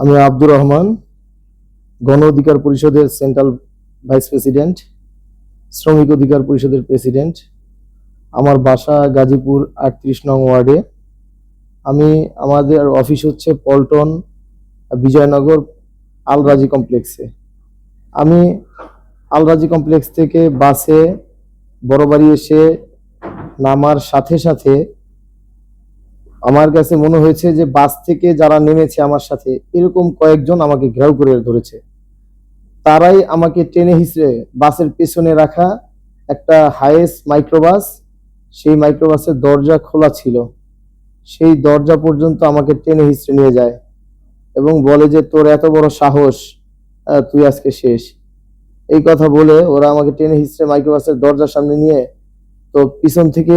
আমি আব্দুর রহমান, গণ অধিকার পরিষদের সেন্ট্রাল ভাইস প্রেসিডেন্ট, শ্রমিক অধিকার পরিষদের প্রেসিডেন্ট, আমার বাসা গাজীপুর আটত্রিশ নং ওয়ার্ডে। আমি, আমাদের অফিস হচ্ছে পল্টন বিজয়নগর আলরাজি কমপ্লেক্সে। আমি আলরাজি কমপ্লেক্স থেকে বাসে বড়বাড়ি এসে নামার সাথে সাথে আমার কাছে মনে হয়েছে যে বাস থেকে যারা নেমেছে আমার সাথে, এরকম কয়েকজন আমাকে ঘেরাও করে ধরেছে। তারাই আমাকে টেনে হিসড়ে বাসের পেছনে রাখা একটা হাইয়েস্ট মাইক্রোবাস, সেই মাইক্রোবাসের দরজা খোলা ছিল। সেই দরজা পর্যন্ত আমাকে টেনে হিসড়ে নিয়ে যায় এবং বলে যে, তোর এত বড় সাহস তুই আজকে শেষ। এই কথা বলে ওরা আমাকে টেনে হিসড়ে মাইক্রোবাসের দরজার সামনে নিয়ে তো পিছন থেকে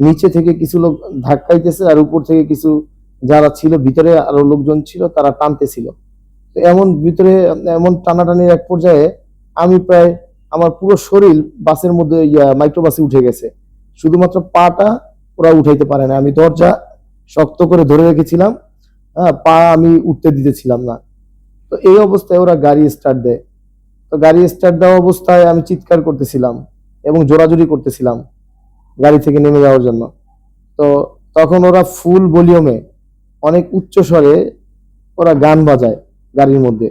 নিচে থেকে কিছু লোক ধাক্কাইতেছে আর উপর থেকে কিছু যারা ছিল, ভিতরে আরও লোকজন ছিল, তারা টানতেছিল। তো এমন ভিতরে, এমন টানাটানির এক পর্যায়ে আমি প্রায় আমার পুরো শরীর বাসের মধ্যে মাইক্রোবাসে উঠে গেছে। শুধুমাত্র পাটা ওরা উঠাইতে পারে না। আমি দরজা শক্ত করে ধরে রেখেছিলাম হ্যাঁ পা আমি উঠতে দিতেছিলাম না। তো এই অবস্থায় ওরা গাড়ি স্টার্ট দেয়। তো গাড়ি স্টার্ট দেওয়া অবস্থায় আমি চিৎকার করতেছিলাম এবং জোরাজুরি করতেছিলাম। গাড়ি থেকে নেমে যাওয়ার জন্য। তো তখন ওরা ফুল ভলিউমে অনেক উচ্চ স্বরে ওরা গান বাজায় গাড়ির মধ্যে।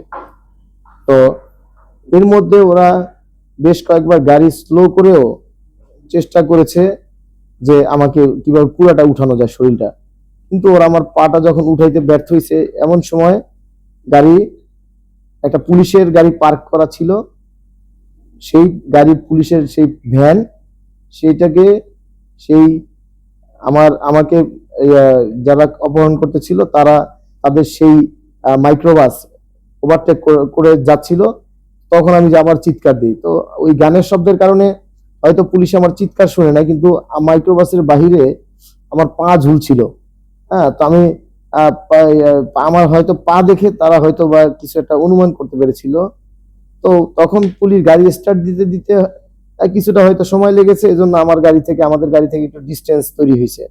তো এর মধ্যে ওরা বেশ কয়েকবার গাড়ি স্লো করেও চেষ্টা করেছে যে আমাকে কীভাবে পুরাটা উঠানো যায় শরীরটা। কিন্তু ওরা আমার পাটা যখন উঠাইতে ব্যর্থ হয়েছে এমন সময় গাড়ি, একটা পুলিশের গাড়ি পার্ক করা ছিল। সেই গাড়ি পুলিশের সেই ভ্যান সেইটাকে সেই আমার, আমাকে যারা অপহরণ করতেছিল, তারা তাদের সেই মাইক্রোবাস ওভারটেক করে যাচ্ছিল। তখন আমি আবার চিৎকার দিই। তো ওই গানের শব্দের কারণে হয়তো পুলিশ আমার চিৎকার শুনে না কিন্তু মাইক্রোবাসের বাহিরে আমার পা ঝুলছিল। হ্যাঁ তো আমি আমার হয়তো পা দেখে তারা হয়তো বা কিছু একটা অনুমান করতে পেরেছিল। তো তখন পুলিশ গাড়ি স্টার্ট দিতে দিতে কিছুটা হয়তো সময় লেগেছে এজন্য আমার গাড়ি থেকে আমাদের গাড়ি থেকে একটু ডিস্টেন্স তৈরি হয়েছে।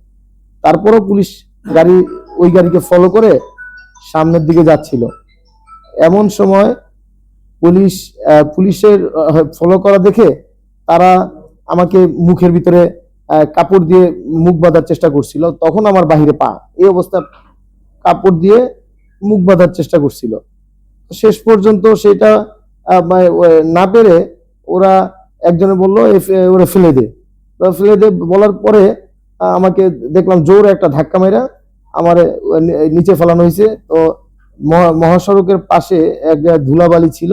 তারপরও পুলিশ গাড়ি ওই গাড়িকে ফলো করে সামনের দিকে যাচ্ছিল। এমন সময় পুলিশ পুলিশের ফলো করা দেখে তারা আমাকে মুখের ভিতরে কাপড় দিয়ে মুখ বাঁধার চেষ্টা করছিল। তখন আমার বাহিরে পা এই অবস্থা কাপড় দিয়ে মুখ বাঁধার চেষ্টা করছিল। শেষ পর্যন্ত সেটা মানে, না পেরে ওরা একজনে বলল "এ ওরা ফেলে দে। ফেলে দে বলার পরে আমাকে দেখলাম জোরে একটা ধাক্কা মেরা আমার নিচে ফেলানো হয়েছে তো মহা- মহাসড়কের পাশে এক ধুলাবালি ছিল,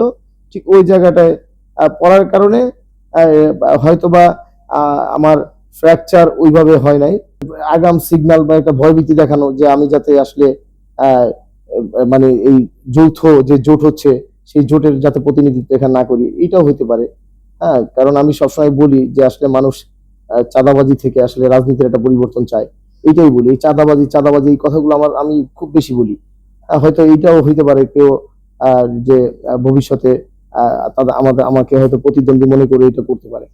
ঠিক ওই জায়গাটায় পড়ার কারণে হয়তোবা আমার ফ্র্যাকচার ওইভাবে হয় নাই। আগাম সিগনাল বা একটা ভয়ভীতি দেখানো যে আমি যাতে আসলে মানে এই যৌথ যে জোট হচ্ছে, সেই জোটের যাতে প্রতিনিধিত্ব এখানে না করি, এটাও হতে পারে। হ্যাঁ কারণ আমি সবসময় বলি যে আসলে মানুষ চাঁদাবাজি থেকে আসলে রাজনীতির একটা পরিবর্তন চায়। এটাই বলি, এই চাঁদাবাজি চাঁদাবাজি এই কথাগুলো আমার, আমি খুব বেশি বলি। হয়তো এইটাও হইতে পারে কেউ যে ভবিষ্যতে আমাদের, আমাকে হয়তো প্রতিদ্বন্দ্বী মনে করে এটা করতে পারে।